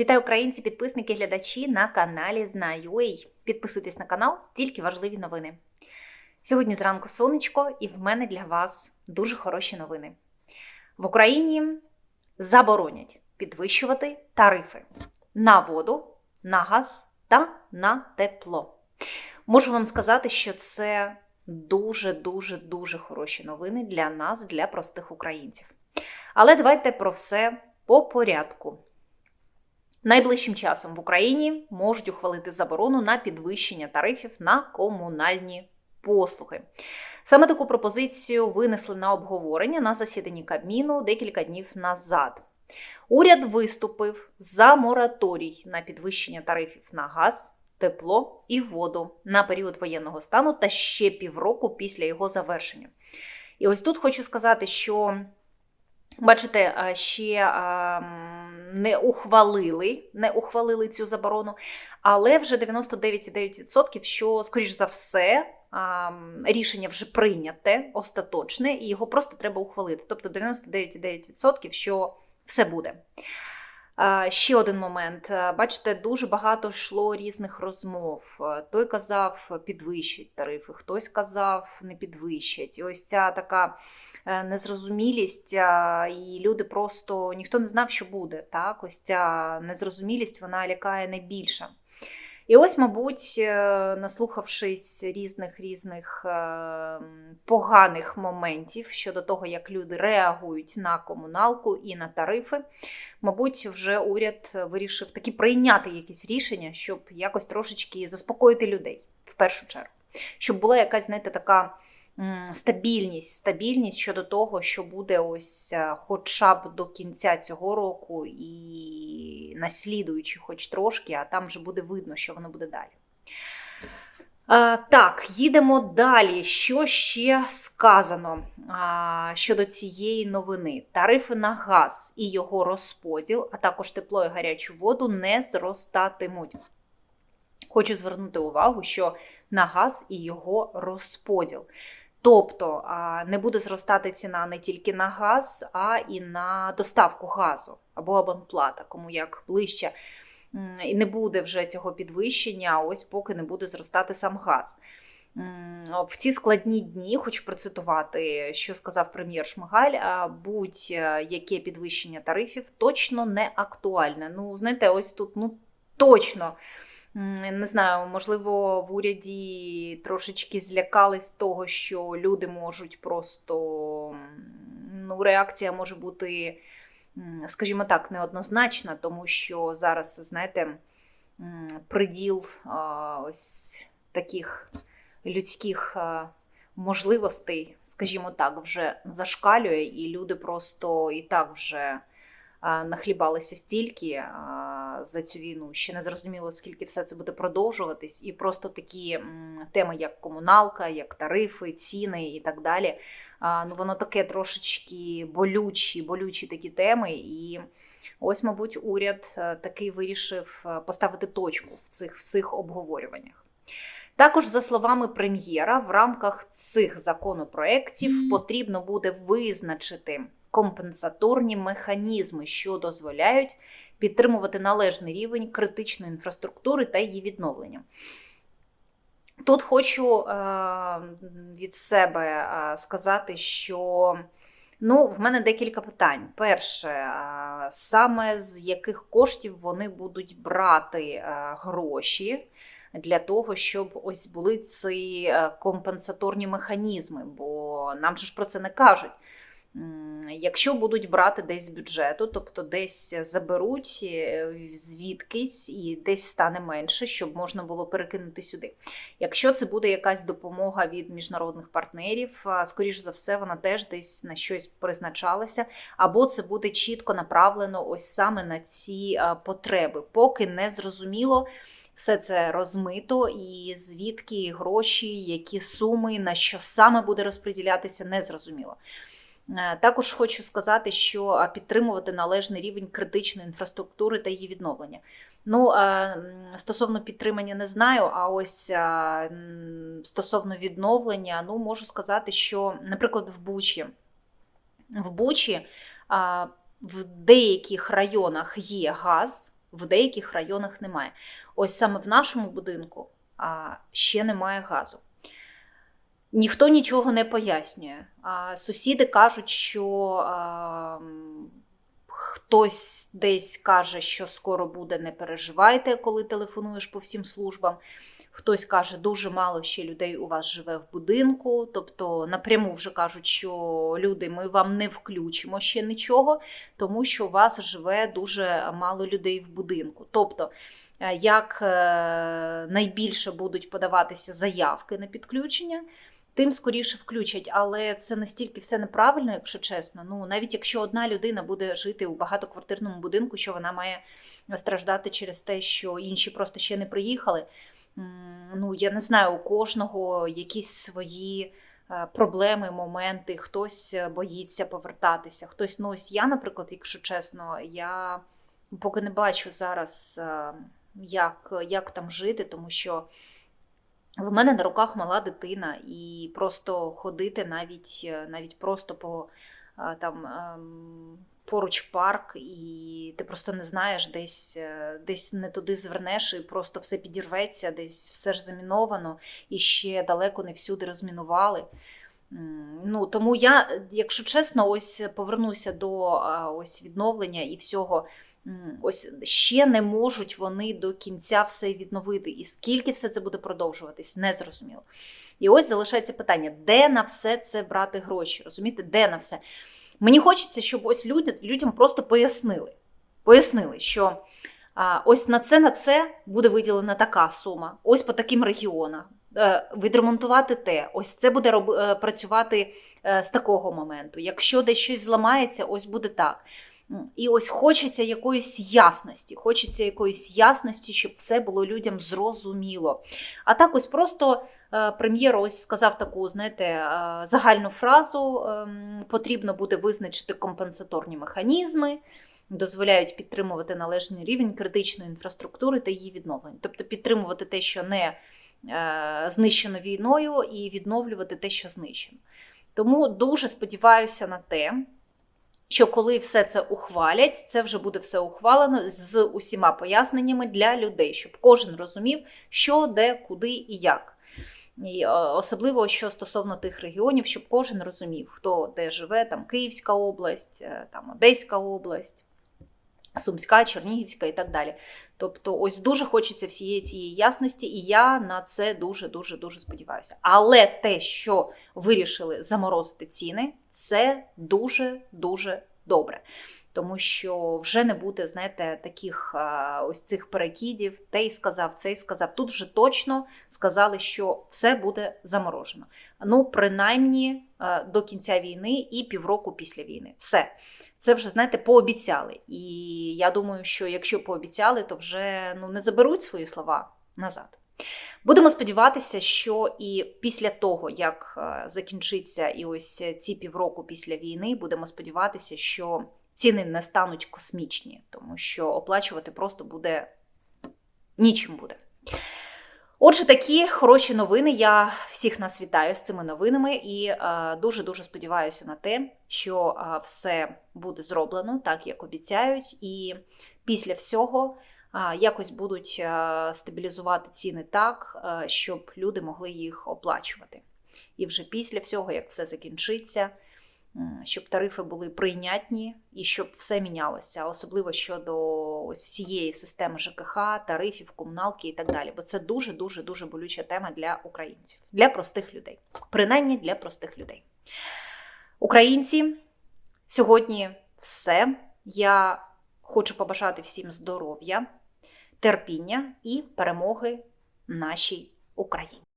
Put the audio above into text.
Вітаю українці, підписники, глядачі на каналі Знаю.ua. Підписуйтесь на канал, тільки важливі новини. Сьогодні зранку сонечко, і в мене для вас дуже хороші новини. В Україні заборонять підвищувати тарифи на воду, на газ та на тепло. Можу вам сказати, що це дуже, дуже, дуже хороші новини для нас, для простих українців. Але давайте про все по порядку. Найближчим часом в Україні можуть ухвалити заборону на підвищення тарифів на комунальні послуги. Саме таку пропозицію винесли на обговорення на засіданні Кабміну декілька днів назад. Уряд виступив за мораторій на підвищення тарифів на газ, тепло і воду на період воєнного стану та ще півроку після його завершення. І ось тут хочу сказати, що бачите, ще не ухвалили, не ухвалили цю заборону, але вже 99,9%, що, скоріш за все, рішення вже прийняте, остаточне, і його просто треба ухвалити. Тобто 99,9%, що все буде. Ще один момент. Бачите, дуже багато йшло різних розмов. Той казав, підвищить тарифи, хтось казав, не підвищать. І ось ця така е, незрозумілість, і люди просто ніхто не знав, що буде. Так? Ось ця незрозумілість вона лякає найбільше. І ось, мабуть, е, наслухавшись різних різних е, поганих моментів щодо того, як люди реагують на комуналку і на тарифи, мабуть, вже уряд вирішив таки прийняти якісь рішення, щоб якось трошечки заспокоїти людей в першу чергу, щоб була якась, знаєте, така стабільність, стабільність щодо того, що буде ось е, хоча б до кінця цього року і наслідуючи хоч трошки, а там вже буде видно, що воно буде далі. А, Так, їдемо далі. Що ще сказано щодо цієї новини? Тарифи на газ і його розподіл, а також тепло і гарячу воду не зростатимуть. Хочу звернути увагу, що на газ і його розподіл. Тобто не буде зростати ціна не тільки на газ, а і на доставку газу або абонплата, кому як ближче. І не буде вже цього підвищення, ось поки не буде зростати сам газ. В ці складні дні, хочу процитувати, що сказав прем'єр Шмигаль, будь-яке підвищення тарифів точно не актуальне. Ну, знаєте, ось тут ну точно не знаю, можливо, в уряді трошечки злякались того, що люди можуть просто ну, реакція може бути, скажімо так, неоднозначна, тому що зараз, знаєте, приділ ось таких людських можливостей, скажімо так, вже зашкалює, і люди просто і так вже нахлібалися стільки за цю війну. Ще не зрозуміло, скільки все це буде продовжуватись, і просто такі теми, як комуналка, як тарифи, ціни і так далі. Ну воно таке трошечки болючі, болючі такі теми. І ось, мабуть, уряд е, такий вирішив е, поставити точку в цих, в цих обговорюваннях. Також, за словами прем'єра, в рамках цих законопроєктів потрібно буде визначити компенсаторні механізми, що дозволяють підтримувати належний рівень критичної інфраструктури та її відновлення. Тут хочу е, від себе е, сказати, що ну, в мене декілька питань. Перше, е, саме з яких коштів вони будуть брати гроші для того, щоб ось були ці компенсаторні механізми, бо нам же ж про це не кажуть. Якщо будуть брати десь з бюджету, тобто десь заберуть е, звідкись і десь стане менше, щоб можна було перекинути сюди. Якщо це буде якась допомога від міжнародних партнерів, скоріш за все, вона теж десь на щось призначалася, або це буде чітко направлено ось саме на ці потреби, поки не зрозуміло. Все це розмито, і звідки гроші, які суми, на що саме буде розподілятися, не зрозуміло. Е, також хочу сказати, що підтримувати належний рівень критичної інфраструктури та її відновлення. Ну, стосовно підтримання, не знаю. А ось стосовно відновлення, ну можу сказати, що, наприклад, в Бучі, в Бучі в деяких районах є газ, В деяких районах немає. Ось саме в нашому будинку ще немає газу. Ніхто нічого не пояснює. А, сусіди кажуть, що а, хтось десь каже, що скоро буде, не переживайте, коли телефонуєш по всім службам. Хтось каже, дуже мало ще людей у вас живе в будинку. Тобто напряму вже кажуть, що люди, ми вам не включимо ще нічого, тому що у вас живе дуже мало людей в будинку. Тобто, е, як е, найбільше будуть подаватися заявки на підключення, тим скоріше включать. Але це настільки все неправильно, якщо чесно. Ну навіть якщо одна людина буде жити у багатоквартирному будинку, що вона має страждати через те, що інші просто ще не приїхали. Ну, я не знаю, у кожного якісь свої е, проблеми, моменти, хтось е, боїться повертатися, хтось, ну ось я, наприклад, якщо чесно, я поки не бачу зараз, е, як, як там жити, тому що в мене на руках мала дитина, і просто ходити навіть, е, навіть просто по е, там. ем, Поруч парк, і ти просто не знаєш, десь е, десь не туди звернеш, і просто все підірветься, десь все ж заміновано, і ще далеко не всюди розмінували. Ну, тому я, якщо чесно, ось повернуся до ось відновлення і всього. Ось ще не можуть вони до кінця все відновити. І скільки все це буде продовжуватись, не зрозуміло. І ось залишається питання: де на все це брати гроші? Розумієте, де на все? Мені хочеться, щоб ось люди, людям просто пояснили. Пояснили, що а, ось на це на це буде виділена така сума, ось по таким регіонам. Е, Відремонтувати те, ось це буде е, працювати е, з такого моменту. Якщо десь щось зламається, ось буде так. І ось хочеться якоїсь ясності, хочеться якоїсь ясності, щоб все було людям зрозуміло. А так ось просто е, прем'єр ось сказав таку, знаєте, е, загальну фразу: ем, потрібно буде визначити компенсаторні механізми, дозволяють підтримувати належний рівень критичної інфраструктури та її відновлення. Тобто підтримувати те, що не е, знищено війною, і відновлювати те, що знищено. Тому дуже сподіваюся на те, що коли все це ухвалять, це вже буде все ухвалено з усіма поясненнями для людей, щоб кожен розумів, що, де, куди і як. І е, особливо що стосовно тих регіонів, щоб кожен розумів, хто де живе, там Київська область, е, там Одеська область, Сумська, Чернігівська і так далі. Тобто, ось дуже хочеться всієї цієї ясності, і я на це дуже дуже дуже сподіваюся. Але те, що вирішили заморозити ціни, це дуже дуже добре. Тому що вже не буде, знаєте, таких ось цих перекидів, той сказав, цей сказав. Тут вже точно сказали, що все буде заморожено. Ну, принаймні до кінця війни і півроку після війни. Все. Це вже, знаєте, пообіцяли. І я думаю, що якщо пообіцяли, то вже ну, не заберуть свої слова назад. Будемо сподіватися, що і після того, як е, закінчиться і ось ці півроку після війни, будемо сподіватися, що ціни не стануть космічні, тому що оплачувати просто буде нічим буде. Отже, такі хороші новини. Я всіх нас вітаю з цими новинами і е, дуже-дуже сподіваюся на те, що е, все буде зроблено так, як обіцяють, і після всього якось будуть е, стабілізувати ціни так, е, щоб люди могли їх оплачувати. І вже після всього, як все закінчиться, щоб тарифи були прийнятні і щоб все мінялося, особливо щодо ось всієї системи ЖКХ, тарифів, комуналки і так далі. Бо це дуже дуже дуже болюча тема для українців, для простих людей, принаймні для простих людей. Українці, сьогодні все. Я хочу побажати всім здоров'я, терпіння і перемоги нашій Україні.